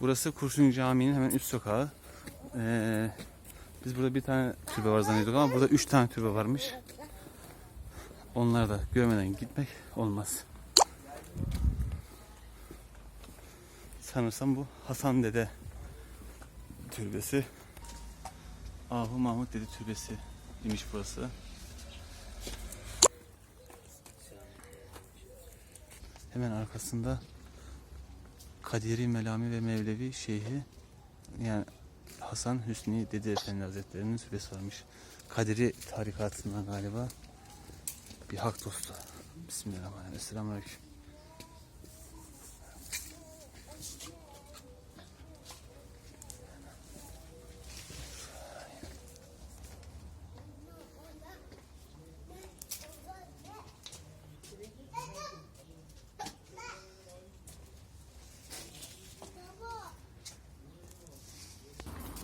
Burası Kurşun Camii'nin hemen üst sokağı. Ee, biz burada bir tane türbe var zannediyorduk ama burada üç tane türbe varmış. Onları da görmeden gitmek olmaz. Sanırsam bu Hasan Dede türbesi. Ahu Mahmut Dede türbesi imiş burası. Hemen arkasında Kadiri Melami ve Mevlevi Şeyhi yani Hasan Hüsnü Dede Efendi Hazretleri'nin türbesi varmış. Kadiri tarikatından galiba bir hak dostu. Bismillahirrahmanirrahim. Selamünaleyküm.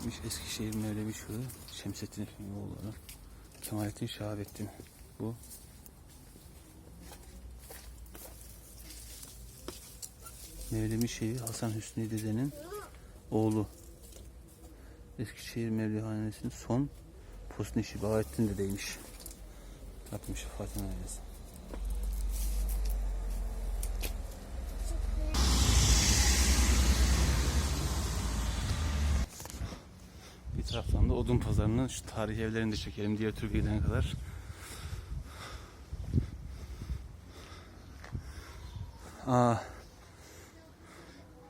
Miş Eskişehir Mevlevi Şuhu Şemsettin Efendi oğulları. Kemalettin Şahabettin. Bu. Mevlevi Şeyhi Hasan Hüsnü Dede'nin oğlu. Eskişehir Mevlihanesi'nin son postneşi Bahattin Dede'ymiş. Rabbim şefaatini eylesin. Taraftan da odun pazarının şu tarihi evlerini de çekelim diğer Türkiye'den kadar. Aa,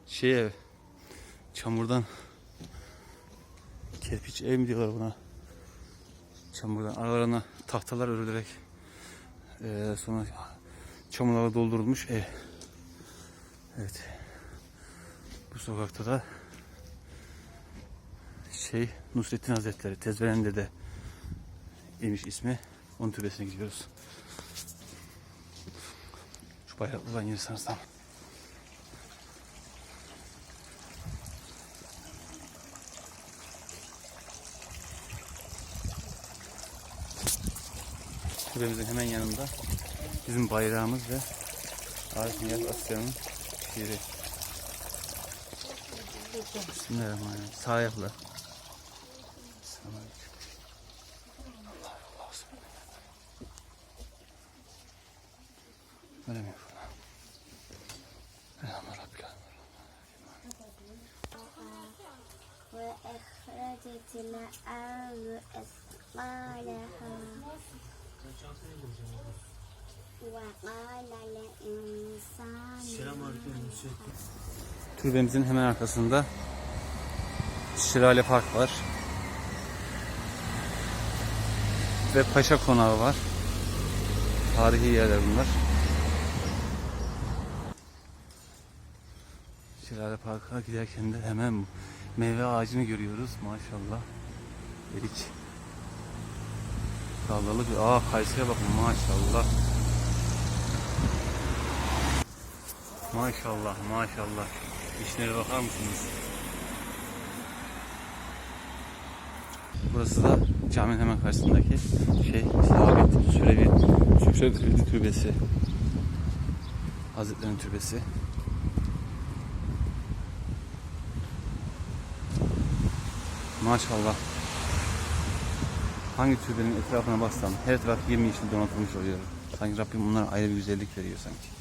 şey ev, çamurdan kerpiç ev mi diyorlar buna? Çamurdan aralarına tahtalar örülerek eee, sonra çamurlarla doldurulmuş ev. Evet. Bu sokakta da şey Nusrettin Hazretleri Tezveren'de de imiş ismi. Onun türbesine gidiyoruz. Şu bayraklı olan yeri sanırsam. Türbemizin hemen yanında bizim bayrağımız ve Arif Nihat Asya'nın şiiri. Bismillahirrahmanirrahim. Sağ ayakla. Selamünaleyküm. Allah Allah olsun. Veremiyor buna. Türbemizin hemen arkasında Şirale Park var. Ve Paşa Konağı var. Tarihi yerler bunlar. Şirale Park'a giderken de hemen meyve ağacını görüyoruz maşallah. Erik. Dalgalı bir aa kayısıya bakın maşallah. Maşallah maşallah. İşlere bakar mısınız? Burası da caminin hemen karşısındaki şey Sahabettin Sürevi Kırdı Türbesi. Hazretlerin Türbesi. Maşallah. Hangi türbenin etrafına bassam her taraf yemyeşil donatılmış oluyor. Sanki Rabbim bunlara ayrı bir güzellik veriyor sanki.